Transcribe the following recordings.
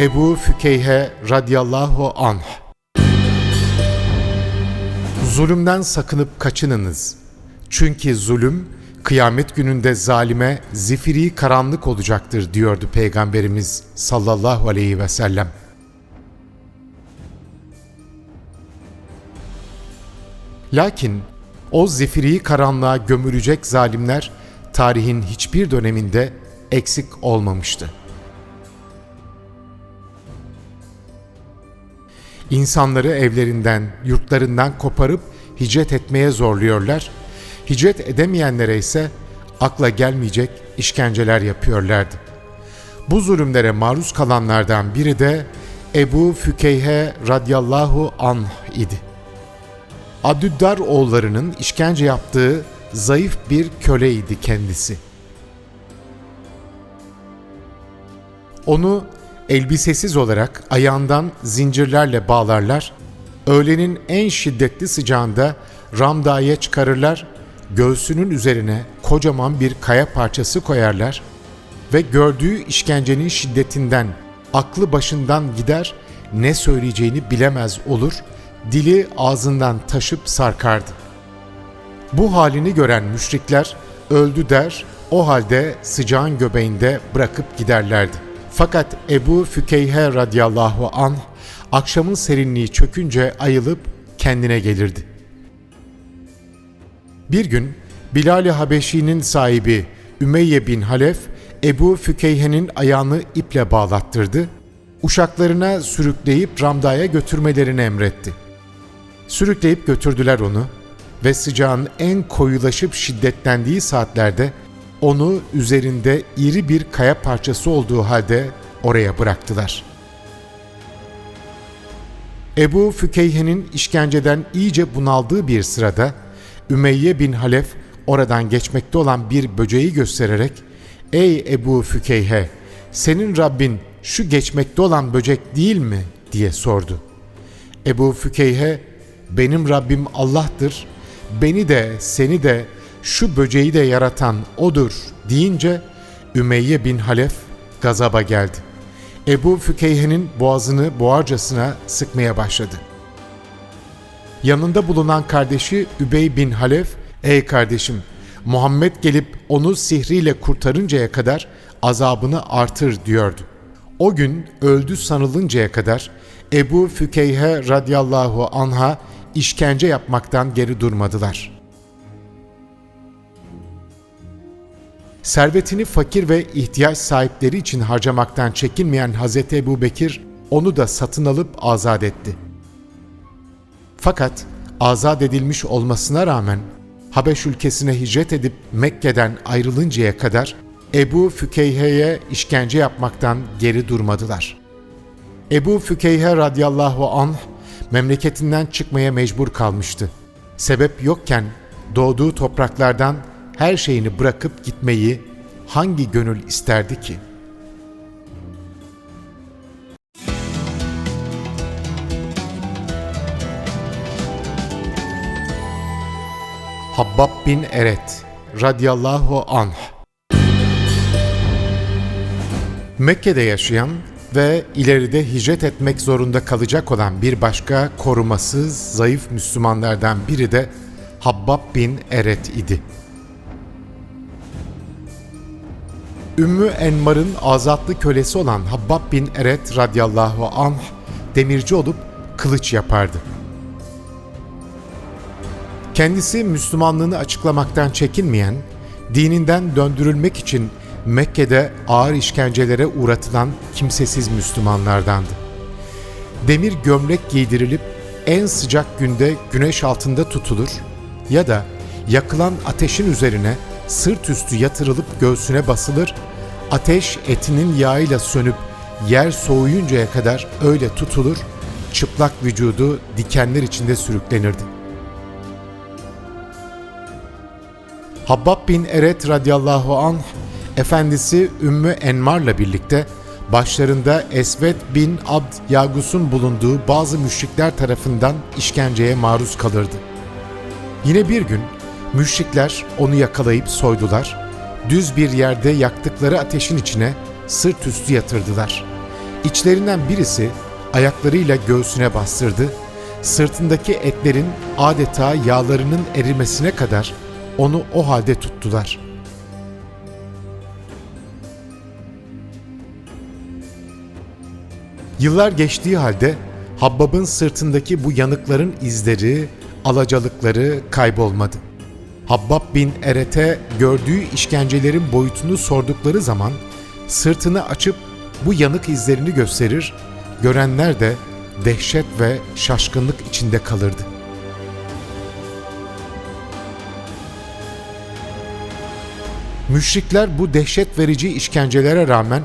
Ebu Fükeyhe radıyallahu anh Zulümden sakınıp kaçınınız. Çünkü zulüm kıyamet gününde zalime zifiri karanlık olacaktır diyordu Peygamberimiz sallallahu aleyhi ve sellem. Lakin o zifiri karanlığa gömülecek zalimler tarihin hiçbir döneminde eksik olmamıştı. İnsanları evlerinden, yurtlarından koparıp hicret etmeye zorluyorlar. Hicret edemeyenlere ise akla gelmeyecek işkenceler yapıyorlardı. Bu zulümlere maruz kalanlardan biri de Ebu Fükeyhe radıyallahu anh idi. Abdüddar oğullarının işkence yaptığı zayıf bir köleydi kendisi. Onu elbisesiz olarak ayağından zincirlerle bağlarlar, öğlenin en şiddetli sıcağında Ramda'ya çıkarırlar, göğsünün üzerine kocaman bir kaya parçası koyarlar ve gördüğü işkencenin şiddetinden aklı başından gider, ne söyleyeceğini bilemez olur, dili ağzından taşıp sarkardı. Bu halini gören müşrikler öldü der, o halde sıcağın göbeğinde bırakıp giderlerdi. Fakat Ebu Fükeyhe radıyallahu anh akşamın serinliği çökünce ayılıp kendine gelirdi. Bir gün Bilal-i Habeşi'nin sahibi Ümeyye bin Halef Ebu Fükeyhe'nin ayağını iple bağlattırdı, uşaklarına sürükleyip Ramda'ya götürmelerini emretti. Sürükleyip götürdüler onu ve sıcağın en koyulaşıp şiddetlendiği saatlerde onu üzerinde iri bir kaya parçası olduğu halde oraya bıraktılar. Ebu Fükeyhe'nin işkenceden iyice bunaldığı bir sırada Ümeyye bin Halef oradan geçmekte olan bir böceği göstererek ''Ey Ebu Fükeyhe, senin Rabbin şu geçmekte olan böcek değil mi?'' diye sordu. Ebu Fükeyhe ''Benim Rabbim Allah'tır, beni de seni de şu böceği de yaratan O'dur deyince Ümeyye bin Halef gazaba geldi. Ebu Fükeyhe'nin boğazını boğarcasına sıkmaya başladı. Yanında bulunan kardeşi Übey bin Halef, ''Ey kardeşim, Muhammed gelip onu sihriyle kurtarıncaya kadar azabını artır.'' diyordu. O gün öldü sanılıncaya kadar Ebu Fükeyhe radıyallahu anha işkence yapmaktan geri durmadılar.'' Servetini fakir ve ihtiyaç sahipleri için harcamaktan çekinmeyen Hz. Ebu Bekir onu da satın alıp azat etti. Fakat azat edilmiş olmasına rağmen Habeş ülkesine hicret edip Mekke'den ayrılıncaya kadar Ebu Fükeyhe'ye işkence yapmaktan geri durmadılar. Ebu Fükeyhe radıyallahu anh memleketinden çıkmaya mecbur kalmıştı. Sebep yokken doğduğu topraklardan her şeyini bırakıp gitmeyi hangi gönül isterdi ki? Habbab bin Eret radıyallahu anh Mekke'de yaşayan ve ileride hicret etmek zorunda kalacak olan bir başka korumasız, zayıf Müslümanlardan biri de Habbab bin Eret idi. Ümmü Enmar'ın azatlı kölesi olan Habbab bin Eret radıyallahu anh demirci olup kılıç yapardı. Kendisi Müslümanlığını açıklamaktan çekinmeyen, dininden döndürülmek için Mekke'de ağır işkencelere uğratılan kimsesiz Müslümanlardandı. Demir gömlek giydirilip en sıcak günde güneş altında tutulur ya da yakılan ateşin üzerine sırt üstü yatırılıp göğsüne basılır, ateş etinin yağıyla sönüp yer soğuyuncaya kadar öyle tutulur, çıplak vücudu dikenler içinde sürüklenirdi. Habbab bin Eret radıyallahu anh, efendisi Ümmü Enmar'la birlikte başlarında Esvet bin Abd Yagus'un bulunduğu bazı müşrikler tarafından işkenceye maruz kalırdı. Yine bir gün Müşrikler onu yakalayıp soydular. Düz bir yerde yaktıkları ateşin içine sırt üstü yatırdılar. İçlerinden birisi ayaklarıyla göğsüne bastırdı, sırtındaki etlerin adeta yağlarının erimesine kadar onu o halde tuttular. Yıllar geçtiği halde Habbab'ın sırtındaki bu yanıkların izleri, alacalıkları kaybolmadı. Habbab bin Eret'e gördüğü işkencelerin boyutunu sordukları zaman sırtını açıp bu yanık izlerini gösterir, görenler de dehşet ve şaşkınlık içinde kalırdı. Müşrikler bu dehşet verici işkencelere rağmen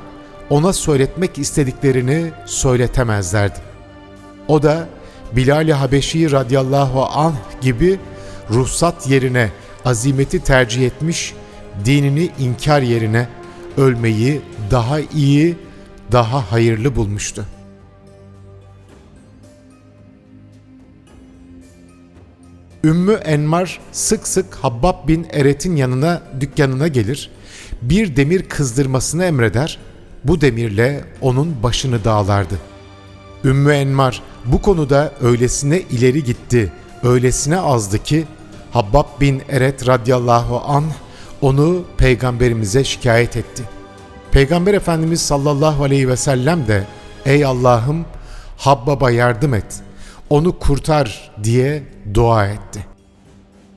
ona söyletmek istediklerini söyletemezlerdi. O da Bilal-i Habeşi radıyallahu anh gibi ruhsat yerine azimeti tercih etmiş, dinini inkar yerine ölmeyi daha iyi, daha hayırlı bulmuştu. Ümmü Enmar sık sık Habbab bin Eret'in yanına dükkanına gelir, bir demir kızdırmasını emreder, bu demirle onun başını dağlardı. Ümmü Enmar bu konuda öylesine ileri gitti, öylesine azdı ki Habbab bin Eret radıyallahu an onu peygamberimize şikayet etti. Peygamber Efendimiz sallallahu aleyhi ve sellem de ey Allah'ım Habbab'a yardım et, onu kurtar diye dua etti.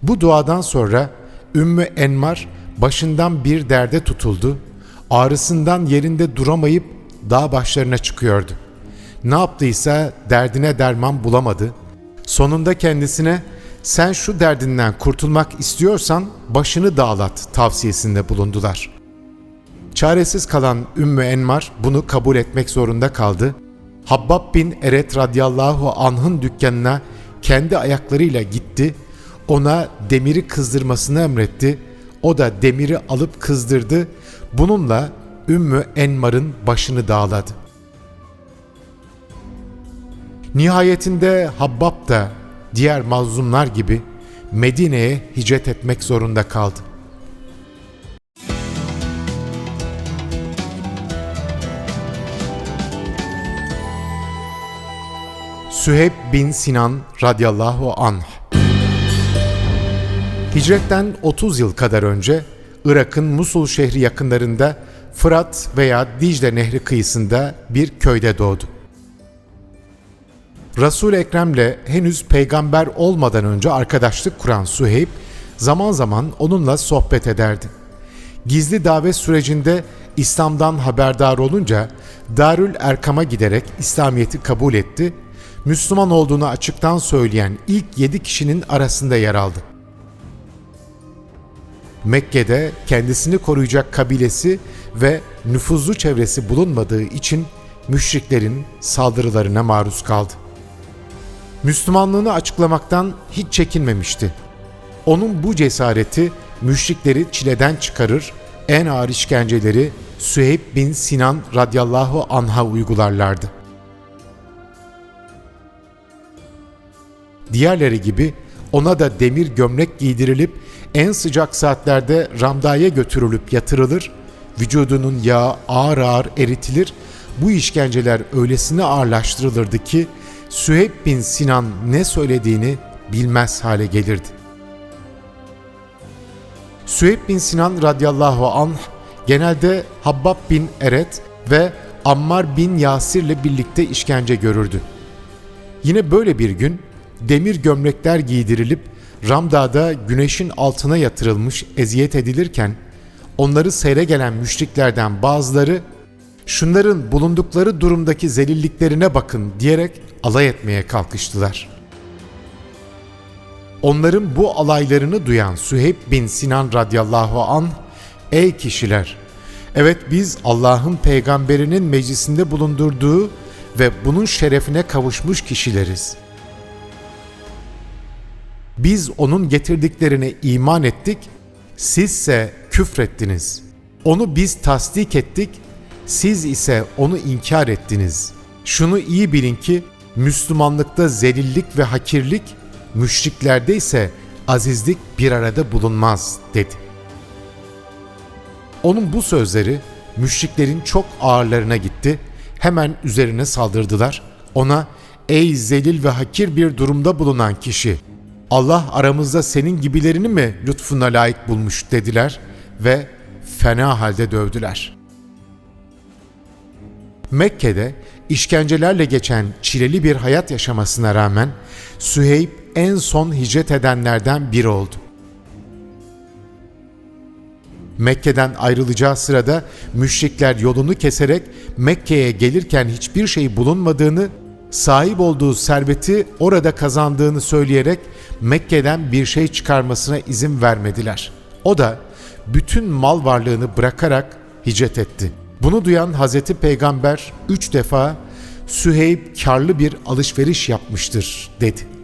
Bu duadan sonra Ümmü Enmar başından bir derde tutuldu, ağrısından yerinde duramayıp dağ başlarına çıkıyordu. Ne yaptıysa derdine derman bulamadı. Sonunda kendisine sen şu derdinden kurtulmak istiyorsan başını dağlat tavsiyesinde bulundular. Çaresiz kalan Ümmü Enmar bunu kabul etmek zorunda kaldı. Habbab bin Eret radıyallahu anh'ın dükkanına kendi ayaklarıyla gitti. Ona demiri kızdırmasını emretti. O da demiri alıp kızdırdı. Bununla Ümmü Enmar'ın başını dağladı. Nihayetinde Habbab da diğer mazlumlar gibi Medine'ye hicret etmek zorunda kaldı. Süheyb bin Sinan radıyallahu anh Hicretten 30 yıl kadar önce Irak'ın Musul şehri yakınlarında Fırat veya Dicle Nehri kıyısında bir köyde doğdu. Resul Ekrem'le henüz peygamber olmadan önce arkadaşlık kuran Süheyb zaman zaman onunla sohbet ederdi. Gizli davet sürecinde İslam'dan haberdar olunca Darül Erkam'a giderek İslamiyet'i kabul etti. Müslüman olduğunu açıktan söyleyen ilk yedi kişinin arasında yer aldı. Mekke'de kendisini koruyacak kabilesi ve nüfuzlu çevresi bulunmadığı için müşriklerin saldırılarına maruz kaldı. Müslümanlığını açıklamaktan hiç çekinmemişti. Onun bu cesareti müşrikleri çileden çıkarır, en ağır işkenceleri Süheyb bin Sinan radıyallahu anha uygularlardı. Diğerleri gibi ona da demir gömlek giydirilip en sıcak saatlerde ramdaya götürülüp yatırılır, vücudunun yağı ağır ağır eritilir, bu işkenceler öylesine ağırlaştırılırdı ki Süheyb bin Sinan ne söylediğini bilmez hale gelirdi. Süheyb bin Sinan radıyallahu anh genelde Habbab bin Eret ve Ammar bin Yasir ile birlikte işkence görürdü. Yine böyle bir gün demir gömlekler giydirilip Ramda'da güneşin altına yatırılmış eziyet edilirken onları seyre gelen müşriklerden bazıları şunların bulundukları durumdaki zelilliklerine bakın diyerek alay etmeye kalkıştılar. Onların bu alaylarını duyan Süheyb bin Sinan radıyallahu an Ey kişiler! Evet biz Allah'ın peygamberinin meclisinde bulundurduğu ve bunun şerefine kavuşmuş kişileriz. Biz onun getirdiklerine iman ettik, sizse küfrettiniz. Onu biz tasdik ettik, siz ise onu inkar ettiniz. Şunu iyi bilin ki Müslümanlıkta zelillik ve hakirlik, müşriklerde ise azizlik bir arada bulunmaz dedi. Onun bu sözleri müşriklerin çok ağırlarına gitti. hemen üzerine saldırdılar. Ona ''Ey zelil ve hakir bir durumda bulunan kişi, Allah aramızda senin gibilerini mi lütfuna layık bulmuş?'' dediler ve fena halde dövdüler.'' Mekke'de işkencelerle geçen çileli bir hayat yaşamasına rağmen Süheyb en son hicret edenlerden biri oldu. Mekke'den ayrılacağı sırada müşrikler yolunu keserek Mekke'ye gelirken hiçbir şey bulunmadığını, sahip olduğu serveti orada kazandığını söyleyerek Mekke'den bir şey çıkarmasına izin vermediler. O da bütün mal varlığını bırakarak hicret etti. Bunu duyan Hazreti Peygamber üç defa Süheyb karlı bir alışveriş yapmıştır dedi.